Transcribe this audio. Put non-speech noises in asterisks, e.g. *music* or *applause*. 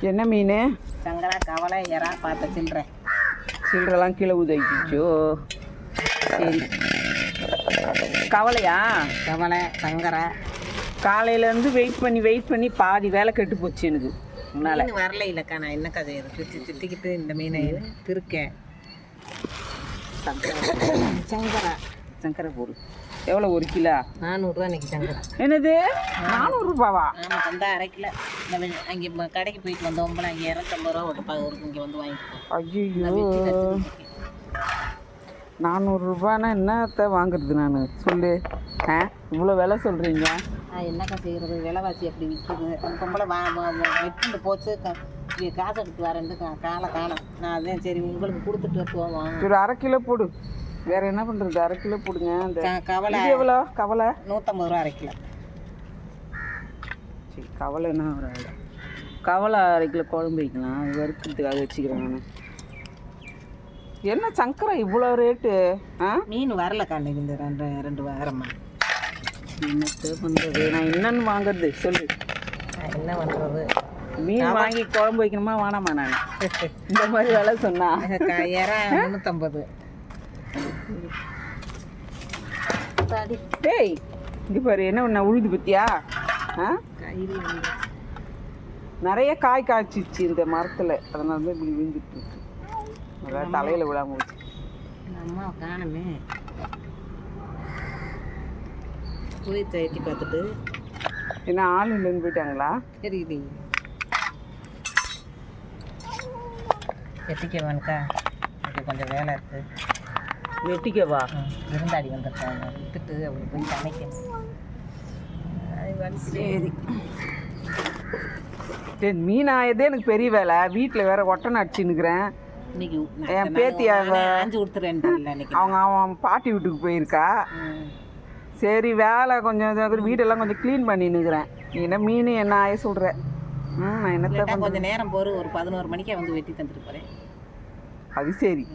என்ன மீன்? சங்கரா கவலை எறா பார்த்த சில்லற சில்லறெல்லாம் கீழே உதவிச்சோ சரி. கவலையா? கவலை சங்கரா. காலையிலேருந்து வெயிட் பண்ணி வெயிட் பண்ணி பாதி வேலை கெட்டு போச்சு எனக்கு. முன்னால் மீன் வரல இல்லைக்கா. நான் என்ன கதை சுற்றி சுற்றிக்கிட்டு இந்த மீனை திருக்கேன். சங்கரா. சங்கரை பொருள் எவ்வளோ ஒரு கிலோ? நானூறுரூவா இன்னைக்கு சங்கரா என்னது? நானூறுரூபாவா? ஆமாம் வந்து அரை கிலோ. வெ- அங்கே கடைக்கு போயிட்டு வந்தோம்ல அங்கே இரநூத்தம்பது ரூபா ஒரு பா- ஒரு இங்கே வந்து வாங்கிட்டு ஐயோ நானூறுரூபானா என்னத்த வாங்குறது நான்? சொல்லு. ஆ இவ்வளோ விலை சொல்கிறீங்க நான் என்னக்கா செய்கிறது விலைவாசி அப்படி விற்குது அந்த பொம்பளை வா போச்சு. காசு எடுத்து வரேன்ட்டு கா- காலை காணும். நான் அதான் சரி உங்களுக்கு கொடுத்துட்டு போவோம். ஒரு அரை கிலோ போடு. வேற என்ன பண்ணுறது அரை கிலோ போடுங்க. அந்த கவலை. எவ்வளோ? கவலை? நூற்றம்பது ரூபா அரை கிலோ. சரி கவலைன்னா ஒரு ஆள் கவலை அரை கிலோ குழம்பு வைக்கலாம். வறுக்கிறதுக்காக வச்சுக்கிறேன் நான். என்ன சங்கரை இவ்வளோ ரேட்டு? ஆ? மீன் வரலக்கா இன்னைக்கு இந்த ரெண்டு ரெண்டு வாரமா. என்னத்த பண்ணுறது நான் என்னன்னு வாங்குறது? சொல்லு. என்ன பண்ணுறது மீன் வாங்கி குழம்பு வைக்கணுமா? வேணாமா நான்? *laughs* இந்த மாதிரி வேலை சொன்னா. இறா முந்நூற்றம்பது டேய் இங்கே பாரு என்ன ஒன்று உழுது பத்தியா? ஆ? நிறைய காய் காய்ச்சிச்சு இந்த மரத்தில். அதனால தான் இப்படி விழுந்துட்டு இருக்கு அதான் தலையில் விழாம போச்சு அம்மா காணுமே. போய் தேட்டி பார்த்துட்டு. என்ன ஆள் இல்லைன்னு போயிட்டாங்களா? தெரியுது எட்டிக்க வேணுக்கா எனக்கு கொஞ்சம் வேலை இருக்குது வெட்டிக்கவா விருந்தாடி வந்திருக்காங்க. விட்டுட்டு அவளுக்கு போய் சமைக்கணும். சரி. டேய் மீன் ஆயதே எனக்கு பெரிய வேலை? வீட்டில் வேற ஒட்டனை அடிச்சுன்னுக்குறேன். இன்னைக்கு என் பேத்தி அவ- ஆஞ்சு கொடுத்துறேன் இல்லை இன்னைக்கு. அவங்க அவன் பாட்டி வீட்டுக்கு போயிருக்கா. சரி வேலை கொஞ்சம் வீடெல்லாம் கொஞ்சம் க்ளீன் பண்ணின்னுக்குறேன். நீ என்ன மீன் என்ன ஆய சொல்கிற ம் நான் என்னத்த கொஞ்சம் நேரம் போரு ஒரு பதினோரு மணிக்கே வந்து வெட்டி தந்துட்டு போகிறேன் அது சரி.